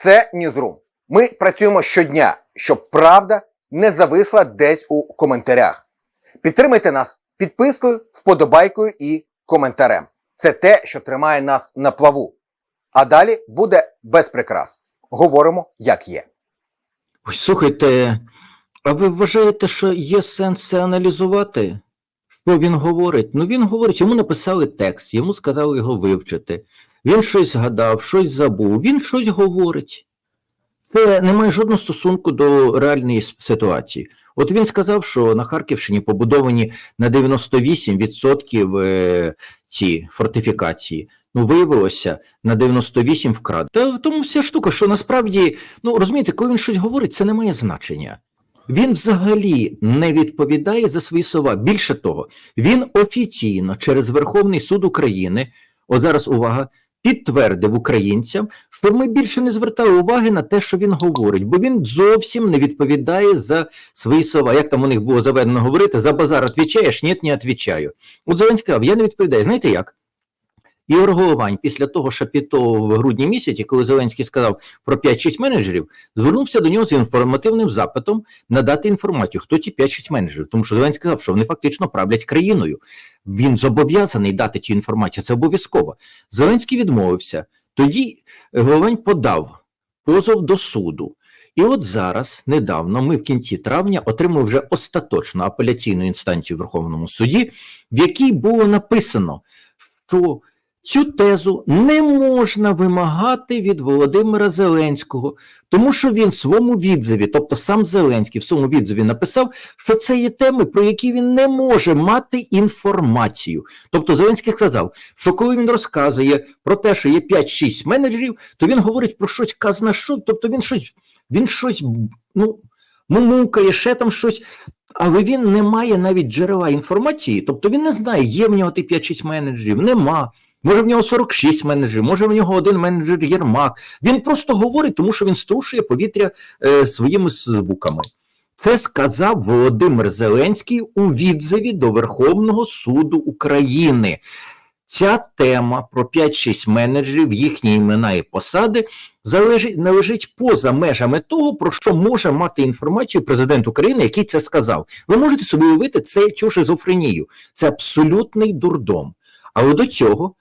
Це Ньюзрум. Ми працюємо щодня, щоб правда не зависла десь у коментарях. Підтримайте нас підпискою, вподобайкою і коментарем. Це те, що тримає нас на плаву. А далі буде без прикрас. Говоримо, як є. Ой, слухайте, а ви вважаєте, що є сенс це аналізувати? Що він говорить? Ну він говорить, йому написали текст, йому сказали його вивчити. Він щось згадав, щось забув, він щось говорить. Це не має жодного стосунку до реальної ситуації. От він сказав, що на Харківщині побудовані на 98% е, ці фортифікації. Ну, виявилося на 98 вкрад. Та тому вся штука, що насправді, ну розумієте, коли він щось говорить, це не має значення. Він взагалі не відповідає за свої слова. Більше того, він офіційно через Верховний суд України, от зараз увага, підтвердив українцям, що ми більше не звертали уваги на те, що він говорить, бо він зовсім не відповідає за свої слова. Як там у них було заведено говорити, за базар відповідаєш, ні, не відповідаю. От Зеленський сказав, я не відповідаю. Знаєте як? Ігор Головань після того шапіто в грудні місяці, коли Зеленський сказав про 5-6 менеджерів, звернувся до нього з інформативним запитом надати інформацію, хто ці 5-6 менеджерів. Тому що Зеленський сказав, що вони фактично правлять країною. Він зобов'язаний дати цю інформацію. Це обов'язково. Зеленський відмовився. Тоді Головань подав позов до суду. І от зараз, недавно, ми в кінці травня отримали вже остаточну апеляційну інстанцію в Верховному суді, в якій було написано, що цю тезу не можна вимагати від Володимира Зеленського, тому що він в своєму відзиві, тобто сам Зеленський в своєму відзиві написав, що це є теми, про які він не може мати інформацію. Тобто Зеленський сказав, що коли він розказує про те, що є 5-6 менеджерів, то він говорить про щось казна що, тобто він щось, він щось, ну, мумукає, ще там щось. Але він не має навіть джерела інформації, тобто він не знає, є в нього ті 5-6 менеджерів, нема. Може в нього 46 менеджерів, може в нього один менеджер Єрмак. Він просто говорить, тому що він струшує повітря е, своїми звуками. Це сказав Володимир Зеленський у відзиві до Верховного суду України. Ця тема про 5-6 менеджерів, їхні імена і посади залежить, не лежить поза межами того, про що може мати інформацію президент України, який це сказав. Ви можете собі уявити це цю шизофренію. Це абсолютний дурдом. Але до цього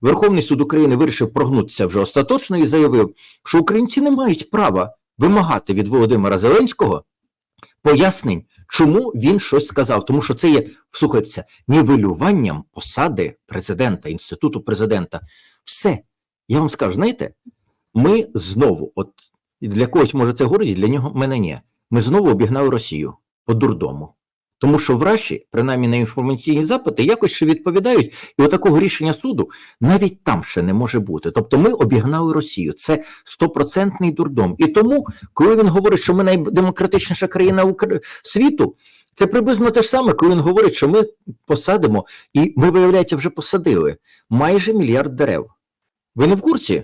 Верховний суд України вирішив прогнутися вже остаточно і заявив, що українці не мають права вимагати від Володимира Зеленського пояснень, чому він щось сказав. Тому що це є, слухайтеся, нівелюванням посади президента, інституту президента. Все. Я вам скажу, знаєте, ми знову, от для когось може це говорить, для нього мене ні. Ми знову обігнали Росію по дурдому. Тому що в Раші, принаймні на інформаційні запити, якось ще відповідають, і отакого рішення суду навіть там ще не може бути. Тобто ми обігнали Росію. Це стопроцентний дурдом. І тому, коли він говорить, що ми найдемократичніша країна світу, це приблизно те ж саме, коли він говорить, що ми посадимо, і ми, виявляється, вже посадили майже мільярд дерев. Ви не в курсі?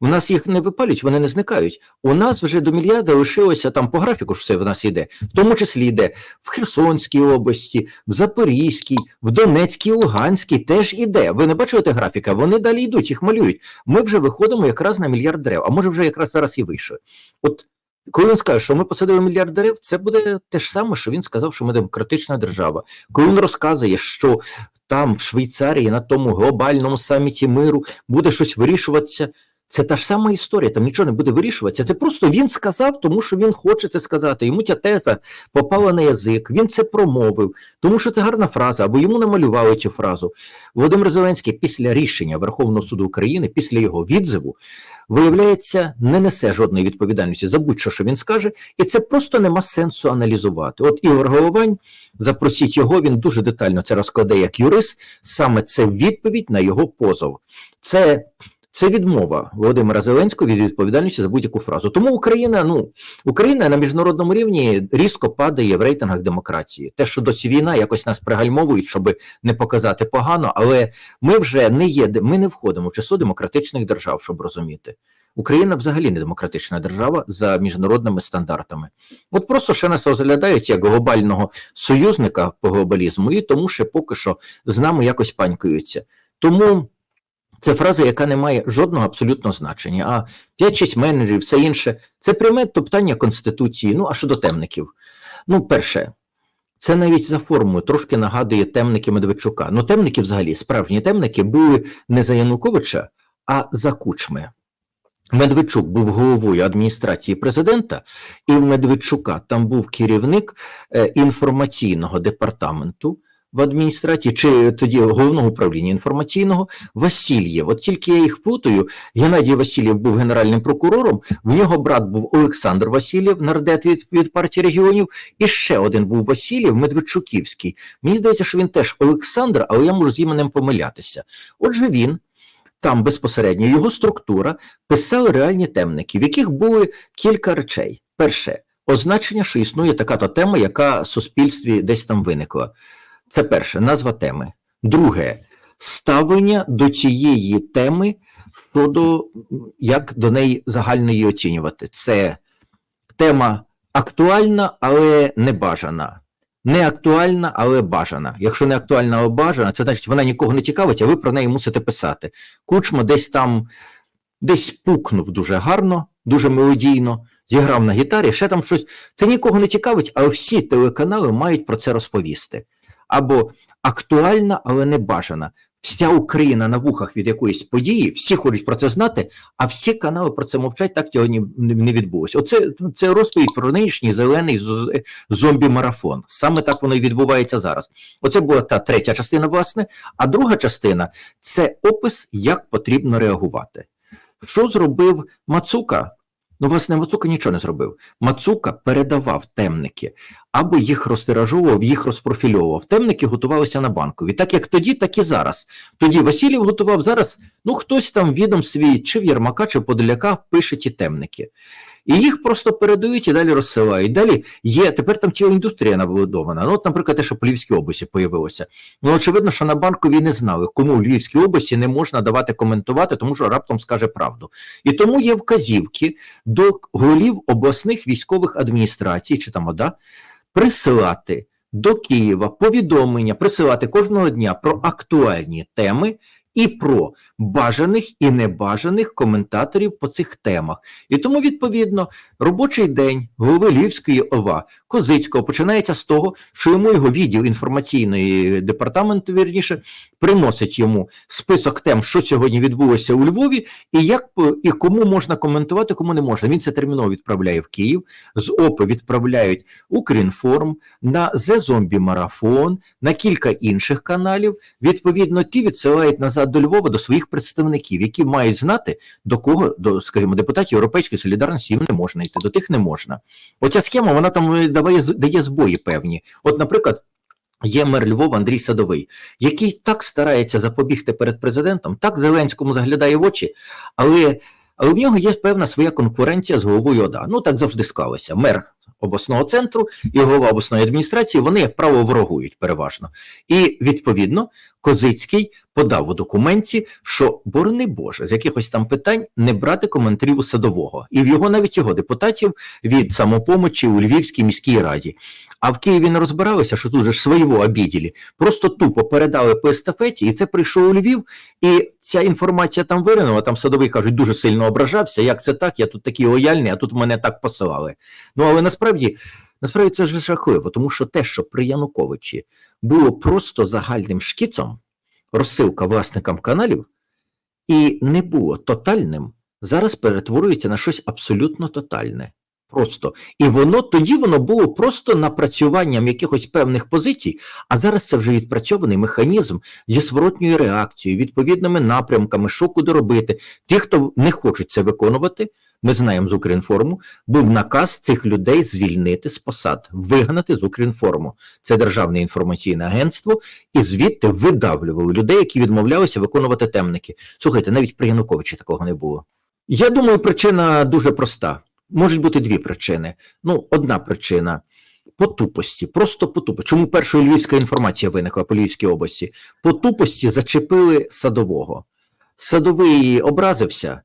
У нас їх не випалюють, вони не зникають. У нас вже до мільярда лишилося там по графіку ж все в нас йде, в тому числі йде в Херсонській області, в Запорізькій, в Донецькій, Луганській теж іде. Ви не бачите графіка? Вони далі йдуть, їх малюють. Ми вже виходимо якраз на мільярд дерев, а може вже якраз зараз і вийшли. От коли він скаже, що ми посадили мільярд дерев, це буде те ж саме, що він сказав, що ми демократична держава. Коли він розказує, що там в Швейцарії на тому глобальному саміті миру буде щось вирішуватися. Це та ж сама історія, там нічого не буде вирішуватися. Це просто він сказав, тому що він хоче це сказати. Йому ця теза попала на язик, він це промовив, тому що це гарна фраза, або йому намалювали цю фразу. Володимир Зеленський після рішення Верховного суду України, після його відзиву, виявляється, не несе жодної відповідальності за будь-що, що він скаже, і це просто нема сенсу аналізувати. От Ігор Головань, запросіть його, він дуже детально це розкладе як юрист. Саме це відповідь на його позов. Це це відмова Володимира Зеленського від відповідальності за будь-яку фразу. Тому Україна, ну Україна на міжнародному рівні різко падає в рейтингах демократії. Те, що досі війна якось нас пригальмовують, щоб не показати погано, але ми вже не є, ми не входимо в число демократичних держав, щоб розуміти. Україна взагалі не демократична держава за міжнародними стандартами. От просто ще нас розглядають як глобального союзника по глобалізму, і тому ще поки що з нами якось панькаються. Тому. Це фраза, яка не має жодного абсолютного значення. А 5-6 менеджерів, все інше це пряме топтання Конституції. Ну, а щодо темників. Ну, перше, це навіть за формою трошки нагадує темники Медведчука. Ну, темники взагалі, справжні темники були не за Януковича, а за кучми. Медведчук був головою адміністрації президента, і в Медведчука там був керівник е, інформаційного департаменту в адміністрації, чи тоді головного управління інформаційного Васильєв. От тільки я їх путаю. Геннадій Васильєв був генеральним прокурором, в нього брат був Олександр Васильєв, нардеп від, від партії регіонів, і ще один був Васильєв, Медведчуківський. Мені здається, що він теж Олександр, але я можу з іменем помилятися. Отже, він. Там безпосередньо його структура писали реальні темники, в яких були кілька речей. Перше, означення, що існує така-то тема, яка в суспільстві десь там виникла. Це перше, назва теми. Друге, ставлення до цієї теми щодо як до неї загально її оцінювати. Це тема актуальна, але не бажана. Не актуальна, але бажана. Якщо не актуальна, але бажана, це значить вона нікого не цікавить, а ви про неї мусите писати. Кучма десь там десь пукнув дуже гарно, дуже мелодійно, зіграв на гітарі, ще там щось. Це нікого не цікавить, але всі телеканали мають про це розповісти. Або актуальна, але не бажана. Вся Україна на вухах від якоїсь події, всі хочуть про це знати, а всі канали про це мовчать, так цього не відбулося. Оце це розповідь про нинішній зелений зомбі-марафон. Саме так воно і відбувається зараз. Оце була та третя частина, власне, а друга частина це опис, як потрібно реагувати. Що зробив Мацука? Ну, власне, Мацука нічого не зробив. Мацука передавав темники або їх розтиражував, їх розпрофільовував. Темники готувалися на банкові. Так як тоді, так і зараз. Тоді Васильєв готував, зараз ну хтось там в відомстві, чи в Єрмака, чи Подоляка пише ті темники. І їх просто передають і далі розсилають. Далі є, тепер там ціла індустрія набудована. Ну, от, наприклад, те, що по Львівській області появилося. Ну, очевидно, що на банковій не знали, кому в Львівській області не можна давати коментувати, тому що раптом скаже правду. І тому є вказівки до голів обласних військових адміністрацій, чи там ОДА, присилати до Києва повідомлення, присилати кожного дня про актуальні теми і про бажаних і небажаних коментаторів по цих темах. І тому, відповідно, робочий день голови Львівської ОВА Козицького починається з того, що йому його відділ інформаційної департаменту, вірніше, приносить йому список тем, що сьогодні відбулося у Львові, і як і кому можна коментувати, кому не можна. Він це терміново відправляє в Київ. З ОПИ відправляють Укрінформ, на Zombie Марафон, на кілька інших каналів. Відповідно, ті відсилають назад до Львова до своїх представників, які мають знати, до кого, до, скажімо, депутатів Європейської солідарності їм не можна йти, до тих не можна. Оця схема, вона там е, даває, дає збої певні. От, наприклад. Є мер Львова Андрій Садовий, який так старається запобігти перед президентом, так Зеленському заглядає в очі, але, але в нього є певна своя конкуренція з головою ОДА. Ну так завжди склалося. Мер обласного центру і голова обласної адміністрації, вони, як правило, ворогують переважно. І відповідно Козицький подав у документі, що борони Боже, з якихось там питань не брати коментарів у садового, і в його навіть його депутатів від самопомочі у Львівській міській раді. А в Києві не розбиралися, що тут же ж свого обіділі, просто тупо передали по естафеті, і це прийшов у Львів, і ця інформація там виринула. Там садовий кажуть, дуже сильно ображався. Як це так? Я тут такий лояльний, а тут мене так посилали. Ну але насправді. Насправді це ж жахливо, тому що те, що при Януковичі було просто загальним шкіцом, розсилка власникам каналів, і не було тотальним, зараз перетворюється на щось абсолютно тотальне. Просто. І воно тоді воно було просто напрацюванням якихось певних позицій, а зараз це вже відпрацьований механізм зі зворотньою реакцією, відповідними напрямками, що куди робити. Ті, хто не хочуть це виконувати, ми знаємо з Укрінформу, був наказ цих людей звільнити з посад, вигнати з Укрінформу. Це державне інформаційне агентство, і звідти видавлювали людей, які відмовлялися виконувати темники. Слухайте, навіть при Януковичі такого не було. Я думаю, причина дуже проста. Можуть бути дві причини. Ну, одна причина по тупості, просто по тупості. Чому першою львівська інформація виникла по Львівській області? По тупості зачепили садового. Садовий образився,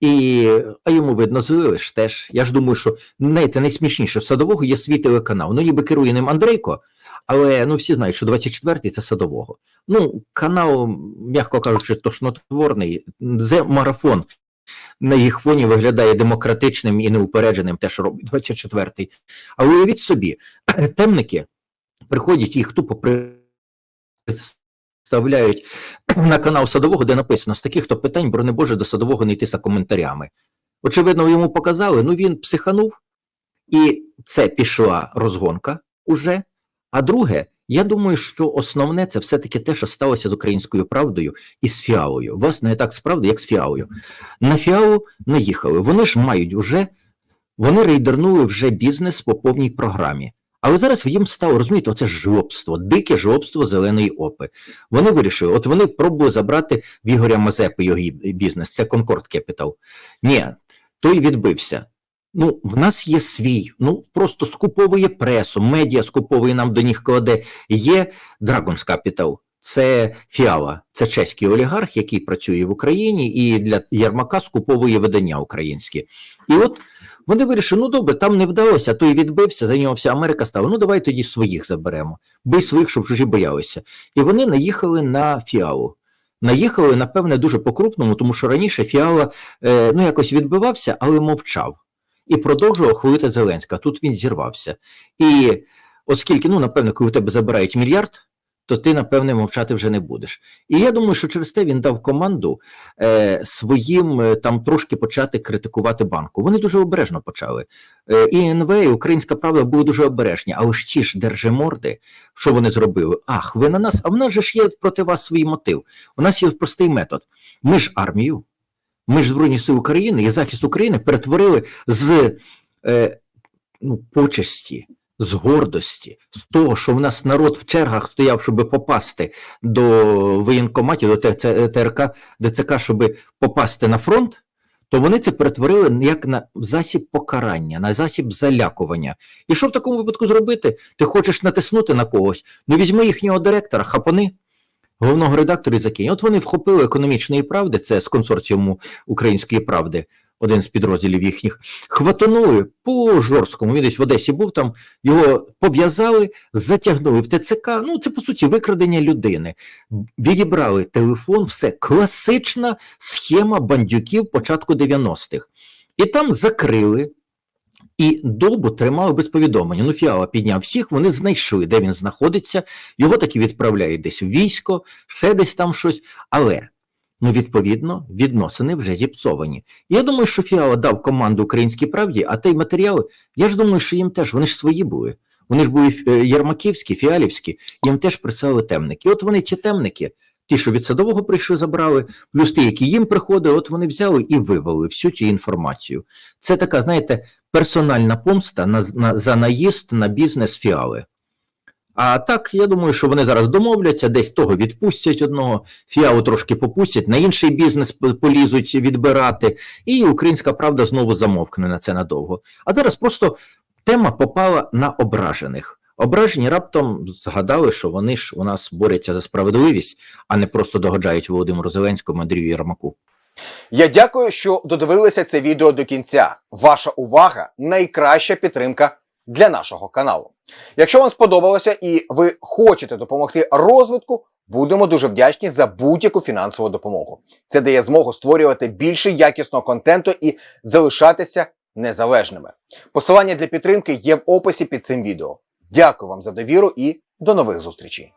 і, а йому видно, злили теж. Я ж думаю, що знаєте, найсмішніше в садового є свій телеканал. Ну, ніби керує ним Андрейко, Але ну всі знають, що 24-й це садового. Ну, канал, м'яко кажучи, тошнотворний. Це марафон. На їх фоні виглядає демократичним і неупередженим те, що робить 24-й. А уявіть собі, темники приходять їх тупо представляють на канал садового, де написано: з таких то питань, броне Боже, до садового не йти за коментарями. Очевидно, йому показали, ну він психанув, і це пішла розгонка уже. А друге, я думаю, що основне це все-таки те, що сталося з українською правдою і з фіалою. Вас не так з правдою, як з фіалою. На фіалу наїхали. Вони ж мають вже, вони рейдернули вже бізнес по повній програмі. Але зараз їм стало, розумієте, оце жлобство, дике жлобство зеленої опи. Вони вирішили, от вони пробували забрати в Ігоря Мазепи його бізнес, це Concord Capital. Ні, той відбився. Ну, в нас є свій, ну просто скуповує пресу, медіа скуповує нам до них кладе. Є Dragons Capital, це Фіала, це чеський олігарх, який працює в Україні і для Єрмака скуповує видання українські. І от вони вирішили, ну добре, там не вдалося, той відбився, за нього вся Америка стала. Ну давай тоді своїх заберемо. Бий своїх, щоб чужі боялися. І вони наїхали на фіалу. Наїхали, напевне, дуже по-крупному, тому що раніше фіала е, ну, якось відбивався, але мовчав. І продовжував хвалити Зеленська. Тут він зірвався. І оскільки, ну, напевне, коли в тебе забирають мільярд, то ти, напевне, мовчати вже не будеш. І я думаю, що через те він дав команду е, своїм е, там трошки почати критикувати банку. Вони дуже обережно почали. Е, і НВ, і Українська Правда були дуже обережні. А ось ті ж держиморди, що вони зробили? Ах, ви на нас, а в нас же ж є проти вас свій мотив. У нас є простий метод. Ми ж армію, ми ж Збройні Сили України і захист України перетворили з е, ну, почесті, з гордості, з того, що в нас народ в чергах стояв, щоб попасти до воєнкоматів, до ТРК, ДЦК, щоб попасти на фронт, то вони це перетворили як на засіб покарання, на засіб залякування. І що в такому випадку зробити? Ти хочеш натиснути на когось? Ну візьми їхнього директора, хапани, головного редактора і закинь. От вони вхопили економічної правди, це з консорціуму Української правди, один з підрозділів їхніх, хватанули по жорсткому. Він десь в Одесі був там, його пов'язали, затягнули в ТЦК. Ну, це по суті викрадення людини. Відібрали телефон, все класична схема бандюків початку 90-х. І там закрили. І добу тримали без повідомлення. Ну, Фіала підняв всіх, вони знайшли, де він знаходиться, його таки відправляють десь в військо, ще десь там щось. Але, ну, відповідно, відносини вже зіпсовані. Я думаю, що Фіала дав команду українській правді, а той матеріал, я ж думаю, що їм теж, вони ж свої були. Вони ж були е, Єрмаківські, Фіалівські, їм теж присилали темники. І от вони ці темники, ті, що від садового прийшли, забрали, плюс ті, які їм приходили, от вони взяли і вивели всю цю інформацію. Це така, знаєте, персональна помста на, на, за наїзд на бізнес фіали. А так, я думаю, що вони зараз домовляться, десь того відпустять одного, фіалу трошки попустять, на інший бізнес полізуть відбирати, і українська правда знову замовкне на це надовго. А зараз просто тема попала на ображених. Ображені раптом згадали, що вони ж у нас борються за справедливість, а не просто догоджають Володимиру Зеленському, Андрію Єрмаку. Я дякую, що додивилися це відео до кінця. Ваша увага найкраща підтримка для нашого каналу. Якщо вам сподобалося і ви хочете допомогти розвитку, будемо дуже вдячні за будь-яку фінансову допомогу. Це дає змогу створювати більше якісного контенту і залишатися незалежними. Посилання для підтримки є в описі під цим відео. Дякую вам за довіру і до нових зустрічей.